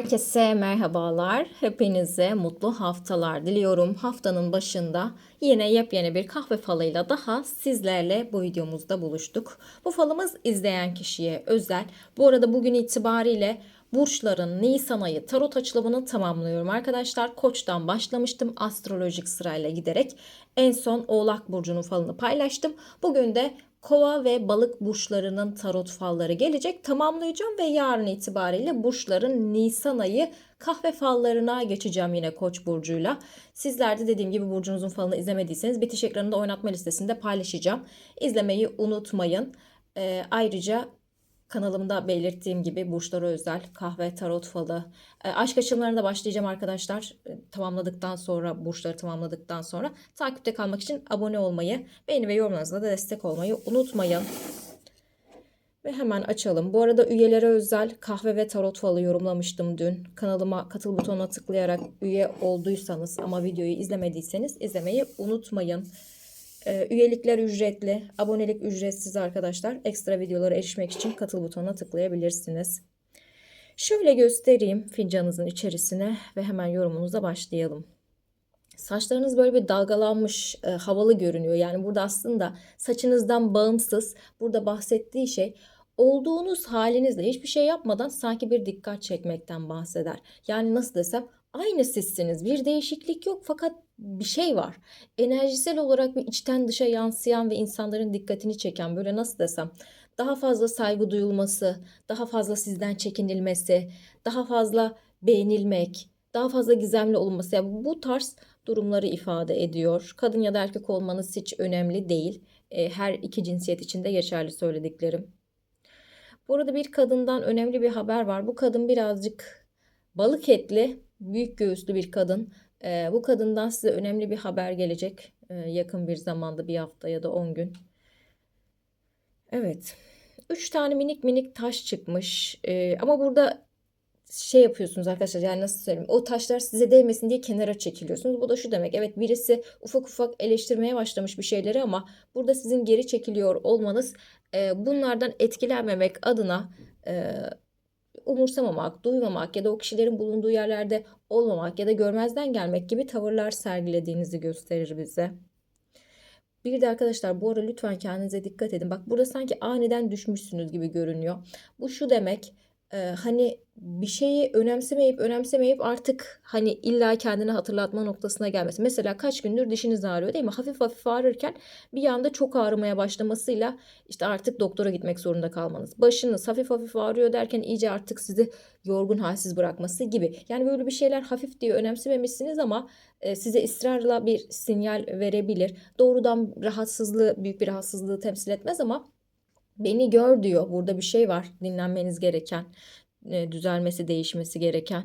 Herkese merhabalar. Hepinize mutlu haftalar diliyorum. Haftanın başında yine yepyeni bir kahve falıyla daha sizlerle bu videomuzda buluştuk. Bu falımız izleyen kişiye özel. Bu arada bugün itibariyle burçların Nisan ayı tarot açılımını tamamlıyorum arkadaşlar. Koç'tan başlamıştım astrolojik sırayla giderek. En son Oğlak Burcu'nun falını paylaştım. Bugün de Kova ve balık burçlarının tarot falları gelecek. Tamamlayacağım ve yarın itibariyle burçların Nisan ayı kahve fallarına geçeceğim yine Koç burcuyla. Sizler de dediğim gibi burcunuzun falını izlemediyseniz bitiş ekranında oynatma listesinde paylaşacağım. İzlemeyi unutmayın. Ee, ayrıca kanalımda belirttiğim gibi burçlara özel kahve, tarot falı, e, aşk açılımlarına başlayacağım arkadaşlar. E, tamamladıktan sonra, burçları tamamladıktan sonra takipte kalmak için abone olmayı, beğeni ve yorumlarınızla da destek olmayı unutmayın. Ve hemen açalım. Bu arada üyelere özel kahve ve tarot falı yorumlamıştım dün. Kanalıma katıl butonuna tıklayarak üye olduysanız ama videoyu izlemediyseniz izlemeyi unutmayın. Ee, üyelikler ücretli, abonelik ücretsiz arkadaşlar. Ekstra videolara erişmek için katıl butonuna tıklayabilirsiniz. Şöyle göstereyim fincanınızın içerisine ve hemen yorumunuza başlayalım. Saçlarınız böyle bir dalgalanmış, e, havalı görünüyor. Yani burada aslında saçınızdan bağımsız, burada bahsettiği şey olduğunuz halinizle hiçbir şey yapmadan sanki bir dikkat çekmekten bahseder. Yani nasıl desem aynı sizsiniz. Bir değişiklik yok fakat bir şey var. Enerjisel olarak bir içten dışa yansıyan ve insanların dikkatini çeken böyle nasıl desem daha fazla saygı duyulması, daha fazla sizden çekinilmesi, daha fazla beğenilmek, daha fazla gizemli olması. Yani bu tarz durumları ifade ediyor. Kadın ya da erkek olmanız hiç önemli değil. E, her iki cinsiyet için de geçerli söylediklerim. Burada bir kadından önemli bir haber var. Bu kadın birazcık balık etli, büyük göğüslü bir kadın. E, bu kadından size önemli bir haber gelecek. E, yakın bir zamanda bir hafta ya da 10 gün. Evet. Üç tane minik minik taş çıkmış. E, ama burada şey yapıyorsunuz arkadaşlar yani nasıl söyleyeyim o taşlar size değmesin diye kenara çekiliyorsunuz. Bu da şu demek evet birisi ufak ufak eleştirmeye başlamış bir şeyleri ama burada sizin geri çekiliyor olmanız e, bunlardan etkilenmemek adına e, umursamamak, duymamak ya da o kişilerin bulunduğu yerlerde olmamak ya da görmezden gelmek gibi tavırlar sergilediğinizi gösterir bize. Bir de arkadaşlar bu ara lütfen kendinize dikkat edin. Bak burada sanki aniden düşmüşsünüz gibi görünüyor. Bu şu demek e, hani bir şeyi önemsemeyip önemsemeyip artık hani illa kendini hatırlatma noktasına gelmesi. Mesela kaç gündür dişiniz ağrıyor değil mi? Hafif hafif ağrırken bir anda çok ağrımaya başlamasıyla işte artık doktora gitmek zorunda kalmanız. Başınız hafif hafif ağrıyor derken iyice artık sizi yorgun halsiz bırakması gibi. Yani böyle bir şeyler hafif diye önemsememişsiniz ama size ısrarla bir sinyal verebilir. Doğrudan rahatsızlığı, büyük bir rahatsızlığı temsil etmez ama Beni gör diyor. Burada bir şey var. Dinlenmeniz gereken, e, düzelmesi, değişmesi gereken.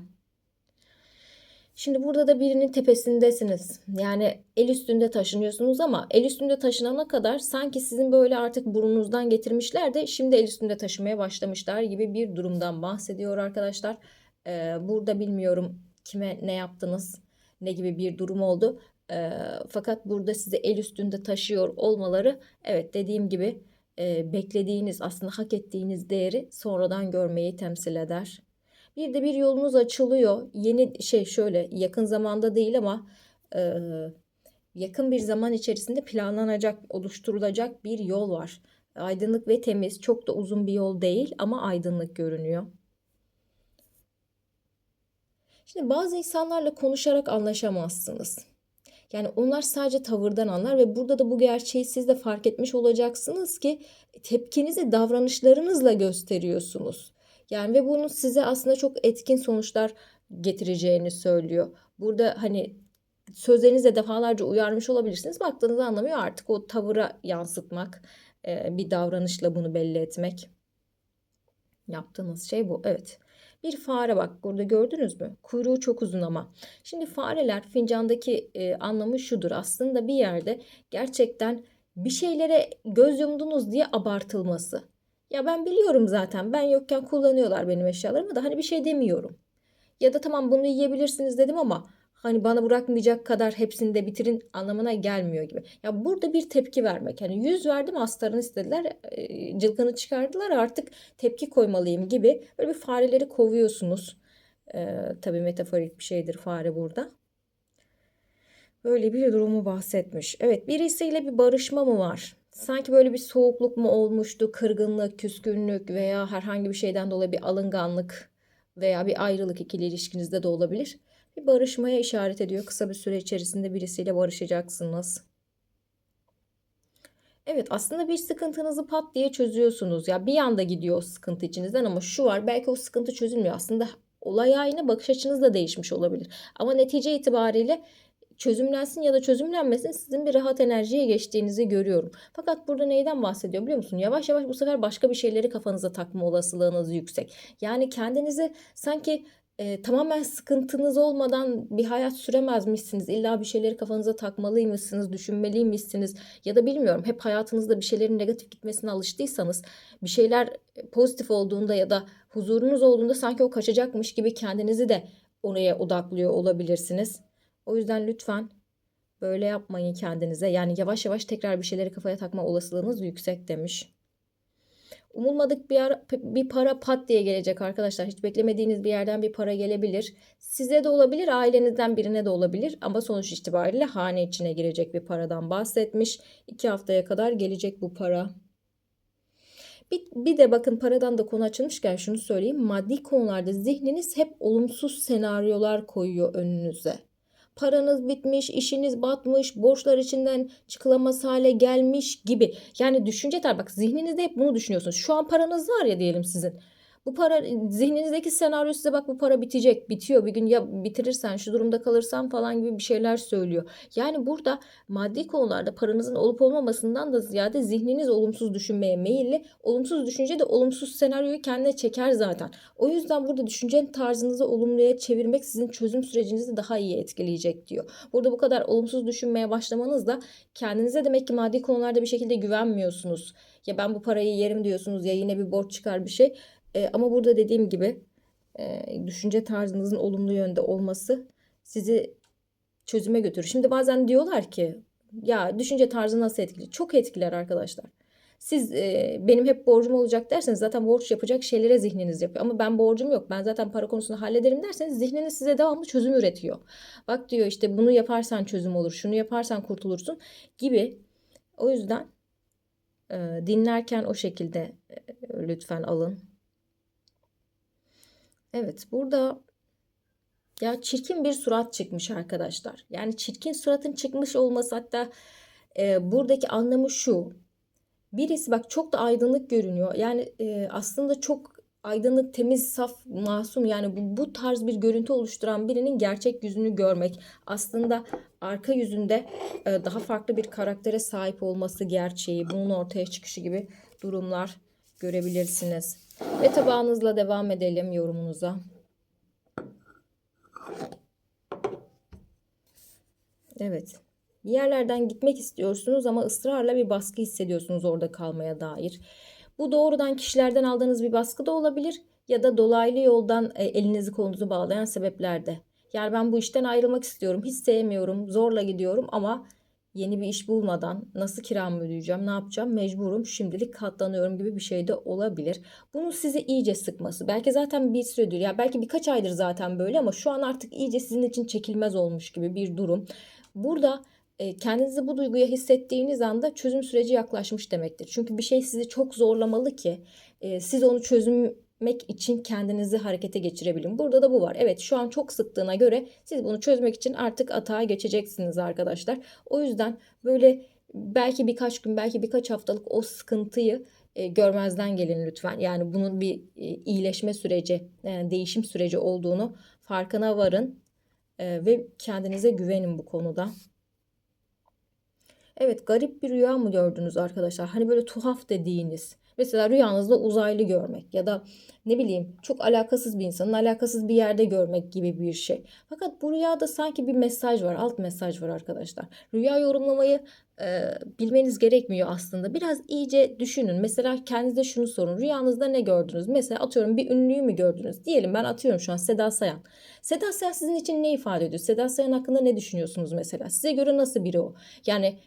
Şimdi burada da birinin tepesindesiniz. Yani el üstünde taşınıyorsunuz ama el üstünde taşınana kadar sanki sizin böyle artık burnunuzdan getirmişler de şimdi el üstünde taşımaya başlamışlar gibi bir durumdan bahsediyor arkadaşlar. Ee, burada bilmiyorum kime ne yaptınız, ne gibi bir durum oldu. Ee, fakat burada size el üstünde taşıyor olmaları evet dediğim gibi e, beklediğiniz aslında hak ettiğiniz değeri sonradan görmeyi temsil eder. Bir de bir yolunuz açılıyor. Yeni şey şöyle yakın zamanda değil ama e, yakın bir zaman içerisinde planlanacak, oluşturulacak bir yol var. Aydınlık ve temiz, çok da uzun bir yol değil ama aydınlık görünüyor. Şimdi bazı insanlarla konuşarak anlaşamazsınız. Yani onlar sadece tavırdan anlar ve burada da bu gerçeği siz de fark etmiş olacaksınız ki tepkinizi davranışlarınızla gösteriyorsunuz. Yani ve bunun size aslında çok etkin sonuçlar getireceğini söylüyor. Burada hani sözlerinizle defalarca uyarmış olabilirsiniz. Baktığınızda anlamıyor artık o tavıra yansıtmak, bir davranışla bunu belli etmek. Yaptığınız şey bu. Evet. Bir fare bak burada gördünüz mü? Kuyruğu çok uzun ama. Şimdi fareler fincandaki e, anlamı şudur. Aslında bir yerde gerçekten bir şeylere göz yumdunuz diye abartılması. Ya ben biliyorum zaten ben yokken kullanıyorlar benim eşyalarımı da hani bir şey demiyorum. Ya da tamam bunu yiyebilirsiniz dedim ama hani bana bırakmayacak kadar hepsini de bitirin anlamına gelmiyor gibi. Ya burada bir tepki vermek. Hani yüz verdim astarını istediler cılkını çıkardılar artık tepki koymalıyım gibi böyle bir fareleri kovuyorsunuz. Ee, tabii metaforik bir şeydir fare burada. Böyle bir durumu bahsetmiş. Evet birisiyle bir barışma mı var? Sanki böyle bir soğukluk mu olmuştu? Kırgınlık, küskünlük veya herhangi bir şeyden dolayı bir alınganlık veya bir ayrılık ikili ilişkinizde de olabilir. Bir barışmaya işaret ediyor. Kısa bir süre içerisinde birisiyle barışacaksınız. Evet aslında bir sıkıntınızı pat diye çözüyorsunuz. Ya bir anda gidiyor o sıkıntı içinizden ama şu var belki o sıkıntı çözülmüyor. Aslında olay aynı bakış açınız da değişmiş olabilir. Ama netice itibariyle çözümlensin ya da çözümlenmesin sizin bir rahat enerjiye geçtiğinizi görüyorum. Fakat burada neyden bahsediyor biliyor musun? Yavaş yavaş bu sefer başka bir şeyleri kafanıza takma olasılığınız yüksek. Yani kendinizi sanki e, tamamen sıkıntınız olmadan bir hayat süremezmişsiniz. İlla bir şeyleri kafanıza takmalıymışsınız, düşünmeliymişsiniz. Ya da bilmiyorum hep hayatınızda bir şeylerin negatif gitmesine alıştıysanız bir şeyler pozitif olduğunda ya da huzurunuz olduğunda sanki o kaçacakmış gibi kendinizi de oraya odaklıyor olabilirsiniz. O yüzden lütfen böyle yapmayın kendinize. Yani yavaş yavaş tekrar bir şeyleri kafaya takma olasılığınız yüksek demiş. Umulmadık bir, ara, bir para pat diye gelecek arkadaşlar. Hiç beklemediğiniz bir yerden bir para gelebilir. Size de olabilir, ailenizden birine de olabilir. Ama sonuç itibariyle hane içine girecek bir paradan bahsetmiş. İki haftaya kadar gelecek bu para. Bir, bir de bakın paradan da konu açılmışken şunu söyleyeyim. Maddi konularda zihniniz hep olumsuz senaryolar koyuyor önünüze paranız bitmiş, işiniz batmış, borçlar içinden çıkılamaz hale gelmiş gibi. Yani düşünce tar bak zihninizde hep bunu düşünüyorsunuz. Şu an paranız var ya diyelim sizin. Bu para zihninizdeki senaryo size bak bu para bitecek, bitiyor. Bir gün ya bitirirsen, şu durumda kalırsan falan gibi bir şeyler söylüyor. Yani burada maddi konularda paranızın olup olmamasından da ziyade zihniniz olumsuz düşünmeye meyilli. Olumsuz düşünce de olumsuz senaryoyu kendine çeker zaten. O yüzden burada düşünce tarzınızı olumluya çevirmek sizin çözüm sürecinizi daha iyi etkileyecek diyor. Burada bu kadar olumsuz düşünmeye başlamanız da kendinize demek ki maddi konularda bir şekilde güvenmiyorsunuz. Ya ben bu parayı yerim diyorsunuz ya yine bir borç çıkar bir şey. E, ama burada dediğim gibi e, düşünce tarzınızın olumlu yönde olması sizi çözüme götürür. Şimdi bazen diyorlar ki ya düşünce tarzı nasıl etkili? Çok etkiler arkadaşlar. Siz e, benim hep borcum olacak derseniz zaten borç yapacak şeylere zihniniz yapıyor. Ama ben borcum yok. Ben zaten para konusunu hallederim derseniz zihniniz size devamlı çözüm üretiyor. Bak diyor işte bunu yaparsan çözüm olur. Şunu yaparsan kurtulursun gibi. O yüzden e, dinlerken o şekilde e, lütfen alın. Evet burada ya çirkin bir surat çıkmış arkadaşlar. Yani çirkin suratın çıkmış olması hatta e, buradaki anlamı şu. Birisi bak çok da aydınlık görünüyor. Yani e, aslında çok aydınlık, temiz, saf, masum yani bu, bu tarz bir görüntü oluşturan birinin gerçek yüzünü görmek. Aslında arka yüzünde e, daha farklı bir karaktere sahip olması gerçeği, bunun ortaya çıkışı gibi durumlar görebilirsiniz. Ve tabağınızla devam edelim yorumunuza. Evet. Bir yerlerden gitmek istiyorsunuz ama ısrarla bir baskı hissediyorsunuz orada kalmaya dair. Bu doğrudan kişilerden aldığınız bir baskı da olabilir ya da dolaylı yoldan e, elinizi kolunuzu bağlayan sebepler de. Yani ben bu işten ayrılmak istiyorum, hiç sevmiyorum, zorla gidiyorum ama yeni bir iş bulmadan nasıl kiramı ödeyeceğim, ne yapacağım, mecburum, şimdilik katlanıyorum gibi bir şey de olabilir. Bunun sizi iyice sıkması. Belki zaten bir süredir ya belki birkaç aydır zaten böyle ama şu an artık iyice sizin için çekilmez olmuş gibi bir durum. Burada e, kendinizi bu duyguya hissettiğiniz anda çözüm süreci yaklaşmış demektir. Çünkü bir şey sizi çok zorlamalı ki e, siz onu çözüm çözmek için kendinizi harekete geçirebilin. Burada da bu var. Evet şu an çok sıktığına göre siz bunu çözmek için artık atağa geçeceksiniz arkadaşlar. O yüzden böyle belki birkaç gün belki birkaç haftalık o sıkıntıyı e, görmezden gelin lütfen. Yani bunun bir e, iyileşme süreci, yani değişim süreci olduğunu farkına varın e, ve kendinize güvenin bu konuda. Evet garip bir rüya mı gördünüz arkadaşlar? Hani böyle tuhaf dediğiniz Mesela rüyanızda uzaylı görmek ya da ne bileyim çok alakasız bir insanın alakasız bir yerde görmek gibi bir şey. Fakat bu rüyada sanki bir mesaj var, alt mesaj var arkadaşlar. Rüya yorumlamayı e, bilmeniz gerekmiyor aslında. Biraz iyice düşünün. Mesela kendinize şunu sorun. Rüyanızda ne gördünüz? Mesela atıyorum bir ünlüyü mü gördünüz? Diyelim ben atıyorum şu an Seda Sayan. Seda Sayan sizin için ne ifade ediyor? Seda Sayan hakkında ne düşünüyorsunuz mesela? Size göre nasıl biri o? Yani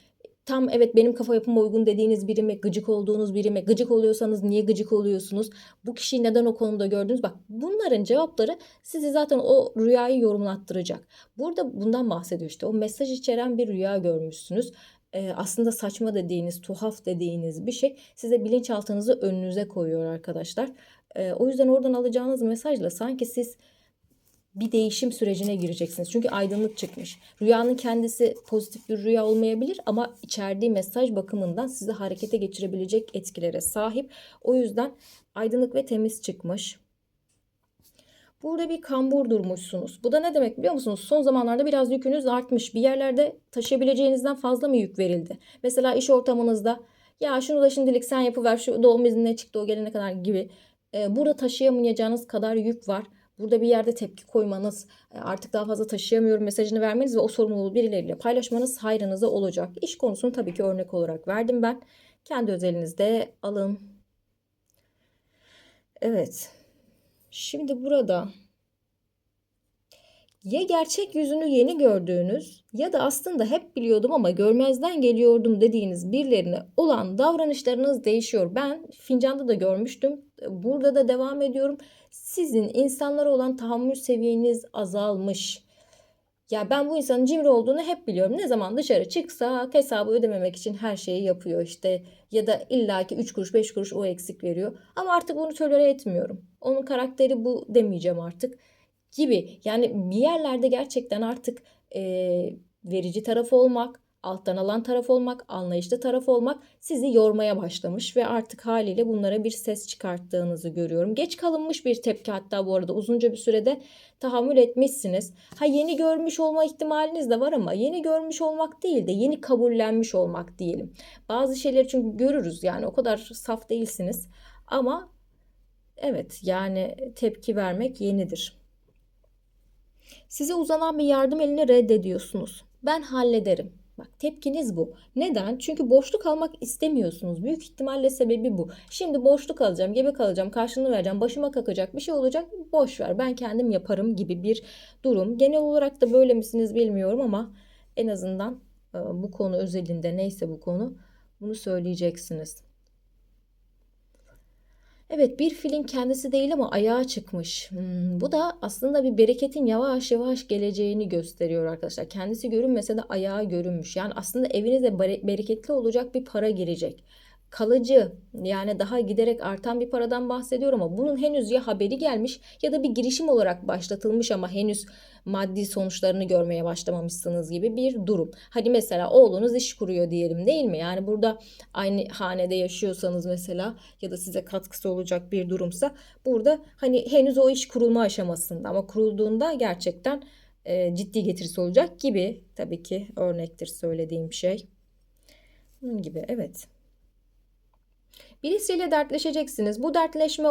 tam evet benim kafa yapıma uygun dediğiniz biri mi, gıcık olduğunuz biri mi, gıcık oluyorsanız niye gıcık oluyorsunuz, bu kişiyi neden o konumda gördünüz? Bak bunların cevapları sizi zaten o rüyayı yorumlattıracak. Burada bundan bahsediyor işte o mesaj içeren bir rüya görmüşsünüz. Ee, aslında saçma dediğiniz, tuhaf dediğiniz bir şey size bilinçaltınızı önünüze koyuyor arkadaşlar. Ee, o yüzden oradan alacağınız mesajla sanki siz bir değişim sürecine gireceksiniz. Çünkü aydınlık çıkmış. Rüyanın kendisi pozitif bir rüya olmayabilir ama içerdiği mesaj bakımından sizi harekete geçirebilecek etkilere sahip. O yüzden aydınlık ve temiz çıkmış. Burada bir kambur durmuşsunuz. Bu da ne demek biliyor musunuz? Son zamanlarda biraz yükünüz artmış. Bir yerlerde taşıyabileceğinizden fazla mı yük verildi? Mesela iş ortamınızda ya şunu da şimdilik sen yapıver şu doğum iznine çıktı o gelene kadar gibi. Ee, burada taşıyamayacağınız kadar yük var. Burada bir yerde tepki koymanız, e, artık daha fazla taşıyamıyorum mesajını vermeniz ve o sorumluluğu birileriyle paylaşmanız hayrınıza olacak. İş konusunu tabii ki örnek olarak verdim ben. Kendi özelinizde alın. Evet. Şimdi burada ya gerçek yüzünü yeni gördüğünüz ya da aslında hep biliyordum ama görmezden geliyordum dediğiniz birilerine olan davranışlarınız değişiyor. Ben fincanda da görmüştüm. Burada da devam ediyorum. Sizin insanlara olan tahammül seviyeniz azalmış. Ya ben bu insanın cimri olduğunu hep biliyorum. Ne zaman dışarı çıksa hesabı ödememek için her şeyi yapıyor işte. Ya da illaki 3 kuruş 5 kuruş o eksik veriyor. Ama artık bunu tolere etmiyorum. Onun karakteri bu demeyeceğim artık gibi. Yani bir yerlerde gerçekten artık e, verici tarafı olmak, alttan alan taraf olmak, anlayışlı taraf olmak sizi yormaya başlamış ve artık haliyle bunlara bir ses çıkarttığınızı görüyorum. Geç kalınmış bir tepki hatta bu arada uzunca bir sürede tahammül etmişsiniz. Ha yeni görmüş olma ihtimaliniz de var ama yeni görmüş olmak değil de yeni kabullenmiş olmak diyelim. Bazı şeyleri çünkü görürüz yani o kadar saf değilsiniz ama evet yani tepki vermek yenidir. Size uzanan bir yardım elini reddediyorsunuz. Ben hallederim. Bak tepkiniz bu. Neden? Çünkü boşluk almak istemiyorsunuz. Büyük ihtimalle sebebi bu. Şimdi boşluk alacağım, gebe kalacağım, karşılığını vereceğim, başıma kakacak bir şey olacak. Boş ver ben kendim yaparım gibi bir durum. Genel olarak da böyle misiniz bilmiyorum ama en azından e, bu konu özelinde neyse bu konu bunu söyleyeceksiniz. Evet bir filin kendisi değil ama ayağa çıkmış. Hmm, bu da aslında bir bereketin yavaş yavaş geleceğini gösteriyor arkadaşlar. Kendisi görünmese de ayağı görünmüş. Yani aslında evinize bereketli olacak bir para girecek kalıcı yani daha giderek artan bir paradan bahsediyor ama bunun henüz ya haberi gelmiş ya da bir girişim olarak başlatılmış ama henüz maddi sonuçlarını görmeye başlamamışsınız gibi bir durum. Hadi mesela oğlunuz iş kuruyor diyelim değil mi? Yani burada aynı hanede yaşıyorsanız mesela ya da size katkısı olacak bir durumsa burada hani henüz o iş kurulma aşamasında ama kurulduğunda gerçekten e, ciddi getirisi olacak gibi tabii ki örnektir söylediğim şey. Bunun gibi evet. Birisiyle dertleşeceksiniz. Bu dertleşme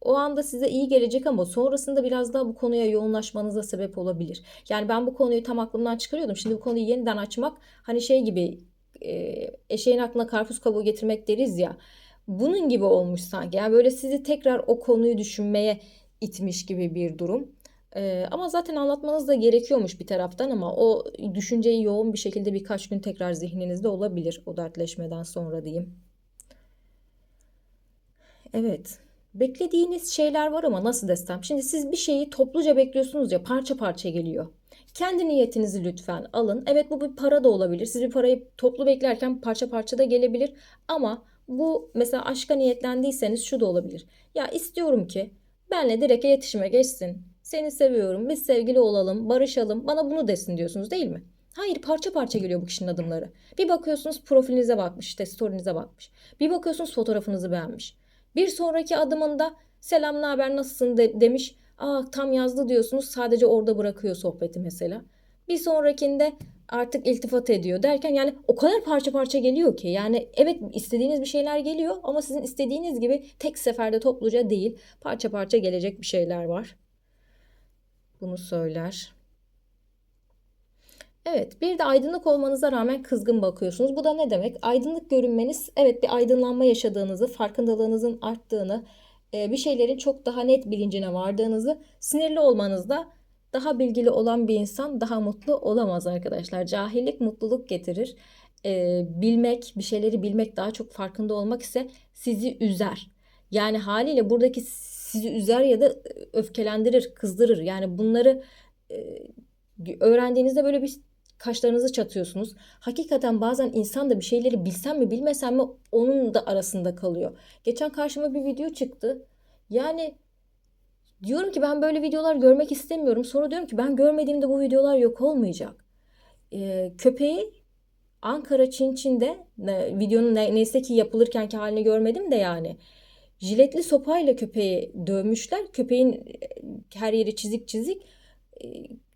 o anda size iyi gelecek ama sonrasında biraz daha bu konuya yoğunlaşmanıza sebep olabilir. Yani ben bu konuyu tam aklımdan çıkarıyordum. Şimdi bu konuyu yeniden açmak hani şey gibi e, eşeğin aklına karpuz kabuğu getirmek deriz ya. Bunun gibi olmuş sanki. Yani böyle sizi tekrar o konuyu düşünmeye itmiş gibi bir durum. Ee, ama zaten anlatmanız da gerekiyormuş bir taraftan ama o düşünceyi yoğun bir şekilde birkaç gün tekrar zihninizde olabilir o dertleşmeden sonra diyeyim. Evet. Beklediğiniz şeyler var ama nasıl desem. Şimdi siz bir şeyi topluca bekliyorsunuz ya parça parça geliyor. Kendi niyetinizi lütfen alın. Evet bu bir para da olabilir. Siz bir parayı toplu beklerken parça parça da gelebilir. Ama bu mesela aşka niyetlendiyseniz şu da olabilir. Ya istiyorum ki benle direkt iletişime geçsin. Seni seviyorum, biz sevgili olalım, barışalım. Bana bunu desin diyorsunuz değil mi? Hayır parça parça geliyor bu kişinin adımları. Bir bakıyorsunuz profilinize bakmış, işte story'nize bakmış. Bir bakıyorsunuz fotoğrafınızı beğenmiş. Bir sonraki adımında selam ne haber nasılsın de, demiş. Aa tam yazdı diyorsunuz sadece orada bırakıyor sohbeti mesela. Bir sonrakinde artık iltifat ediyor derken yani o kadar parça parça geliyor ki yani evet istediğiniz bir şeyler geliyor ama sizin istediğiniz gibi tek seferde topluca değil parça parça gelecek bir şeyler var. Bunu söyler. Evet, bir de aydınlık olmanıza rağmen kızgın bakıyorsunuz. Bu da ne demek? Aydınlık görünmeniz, evet bir aydınlanma yaşadığınızı, farkındalığınızın arttığını, e, bir şeylerin çok daha net bilincine vardığınızı, sinirli olmanızda daha bilgili olan bir insan daha mutlu olamaz arkadaşlar. Cahillik mutluluk getirir. e, bilmek, bir şeyleri bilmek, daha çok farkında olmak ise sizi üzer. Yani haliyle buradaki sizi üzer ya da öfkelendirir, kızdırır. Yani bunları e, öğrendiğinizde böyle bir kaşlarınızı çatıyorsunuz. Hakikaten bazen insan da bir şeyleri bilsem mi bilmesem mi onun da arasında kalıyor. Geçen karşıma bir video çıktı. Yani diyorum ki ben böyle videolar görmek istemiyorum. Sonra diyorum ki ben görmediğimde bu videolar yok olmayacak. Ee, köpeği Ankara Çin Çin'de videonun ne, neyse ki yapılırkenki halini görmedim de yani. Jiletli sopayla köpeği dövmüşler. Köpeğin e, her yeri çizik çizik. E,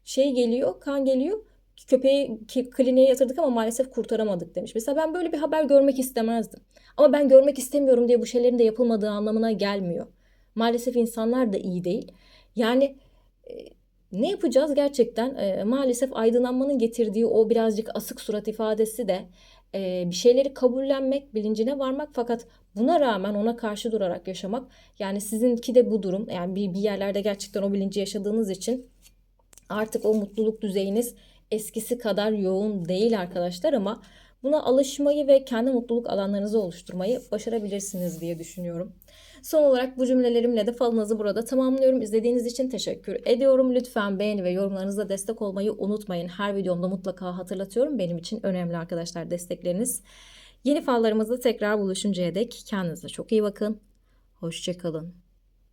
Şey geliyor, kan geliyor. Köpeği kliniğe yatırdık ama maalesef kurtaramadık demiş. Mesela ben böyle bir haber görmek istemezdim. Ama ben görmek istemiyorum diye bu şeylerin de yapılmadığı anlamına gelmiyor. Maalesef insanlar da iyi değil. Yani e, ne yapacağız gerçekten? E, maalesef aydınlanmanın getirdiği o birazcık asık surat ifadesi de e, bir şeyleri kabullenmek, bilincine varmak fakat buna rağmen ona karşı durarak yaşamak. Yani sizinki de bu durum. Yani bir, bir yerlerde gerçekten o bilinci yaşadığınız için artık o mutluluk düzeyiniz eskisi kadar yoğun değil arkadaşlar ama buna alışmayı ve kendi mutluluk alanlarınızı oluşturmayı başarabilirsiniz diye düşünüyorum. Son olarak bu cümlelerimle de falınızı burada tamamlıyorum. İzlediğiniz için teşekkür ediyorum. Lütfen beğeni ve yorumlarınızla destek olmayı unutmayın. Her videomda mutlaka hatırlatıyorum. Benim için önemli arkadaşlar destekleriniz. Yeni fallarımızda tekrar buluşuncaya dek kendinize çok iyi bakın. Hoşçakalın.